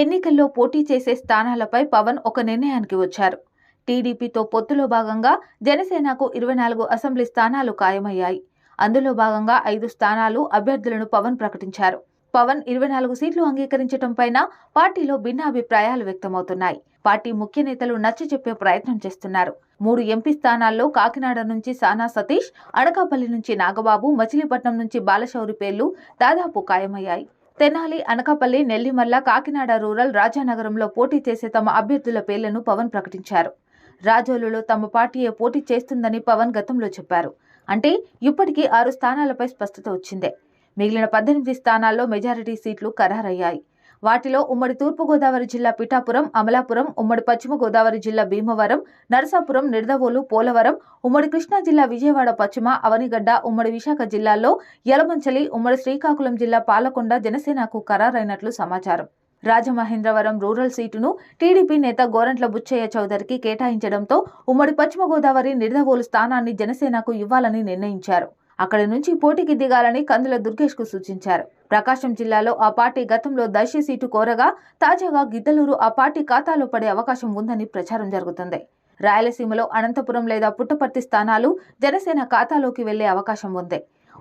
ఎన్నికల్లో పోటీ చేసే స్థానాలపై పవన్ ఒక నిర్ణయానికి వచ్చారు. టీడీపీతో పొత్తులో భాగంగా జనసేనకు ఇరవై నాలుగు అసెంబ్లీ స్థానాలు ఖాయమయ్యాయి. అందులో భాగంగా ఐదు స్థానాలు అభ్యర్థులను పవన్ ప్రకటించారు. పవన్ ఇరవై నాలుగు సీట్లు అంగీకరించడంపైన పార్టీలో భిన్నాభిప్రాయాలు వ్యక్తమవుతున్నాయి. పార్టీ ముఖ్య నేతలు నచ్చ చెప్పే ప్రయత్నం చేస్తున్నారు. మూడు ఎంపీ స్థానాల్లో కాకినాడ నుంచి సానా సతీష్ అనకాపల్లి నుంచి నాగబాబు మచిలీపట్నం నుంచి బాలశౌరి పేర్లు దాదాపు ఖాయమయ్యాయి. తెనాలి అనకాపల్లి నెల్లిమల్ల కాకినాడ రూరల్ రాజానగరంలో పోటీ చేసే తమ అభ్యర్థుల పేర్లను పవన్ ప్రకటించారు. రాజోలులో తమ పార్టీయే పోటీ చేస్తుందని పవన్ గతంలో చెప్పారు. అంటే ఇప్పటికీ ఆరు స్థానాలపై స్పష్టత వచ్చిందే. మిగిలిన పద్దెనిమిది స్థానాల్లో మెజారిటీ సీట్లు ఖరారయ్యాయి. వాటిలో ఉమ్మడి తూర్పుగోదావరి జిల్లా పిఠాపురం అమలాపురం ఉమ్మడి పశ్చిమ గోదావరి జిల్లా భీమవరం నరసాపురం నిడదవోలు పోలవరం ఉమ్మడి కృష్ణా జిల్లా విజయవాడ పశ్చిమ అవనిగడ్డ ఉమ్మడి విశాఖ జిల్లాల్లో యలమంచలి ఉమ్మడి శ్రీకాకుళం జిల్లా పాలకొండ జనసేనకు ఖరారైనట్లు సమాచారం. రాజమహేంద్రవరం రూరల్ సీటును టీడీపీ నేత గోరంట్ల బుచ్చయ్య చౌదరికి కేటాయించడంతో ఉమ్మడి పశ్చిమ గోదావరి నిడదవోలు స్థానాన్ని జనసేనకు ఇవ్వాలని నిర్ణయించారు. అక్కడి నుంచి పోటీకి దిగాలని కందుల దుర్గేష్కు సూచించారు. ప్రకాశం జిల్లాలో ఆ పార్టీ గతంలో దర్శి సీటు కోరగా తాజాగా గిద్దలూరు ఆ పార్టీ ఖాతాలో పడే అవకాశం ఉందని ప్రచారం జరుగుతుంది. రాయలసీమలో అనంతపురం లేదా పుట్టపర్తి స్థానాలు జనసేన ఖాతాలోకి వెళ్ళే అవకాశం ఉంది.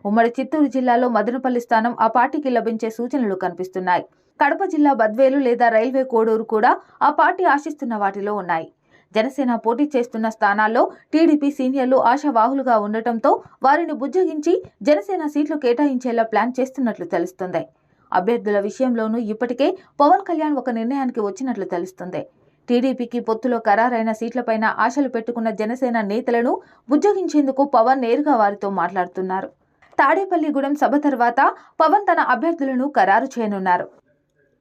ఉమ్మడి చిత్తూరు జిల్లాలో మదనపల్లి స్థానం ఆ పార్టీకి లభించే సూచనలు కనిపిస్తున్నాయి. కడప జిల్లా బద్వేలు లేదా రైల్వే కోడూరు కూడా ఆ పార్టీ ఆశిస్తున్న వాటిలో ఉన్నాయి. జనసేన పోటీ చేస్తున్న స్థానాల్లో టీడీపీ సీనియర్లు ఆశావాహులుగా ఉండటంతో వారిని బుజ్జగించి జనసేన సీట్లు కేటాయించేలా ప్లాన్ చేస్తున్నట్లు తెలుస్తుంది. అభ్యర్థుల విషయంలోనూ ఇప్పటికే పవన్ కళ్యాణ్ ఒక నిర్ణయానికి వచ్చినట్లు తెలుస్తుంది. టీడీపీకి పొత్తులో ఖరారైన సీట్లపైన ఆశలు పెట్టుకున్న జనసేన నేతలను బుజ్జగించేందుకు పవన్ నేరుగా వారితో మాట్లాడుతున్నారు. తాడేపల్లిగూడెం సభ తర్వాత పవన్ తన అభ్యర్థులను ఖరారు చేయనున్నారు.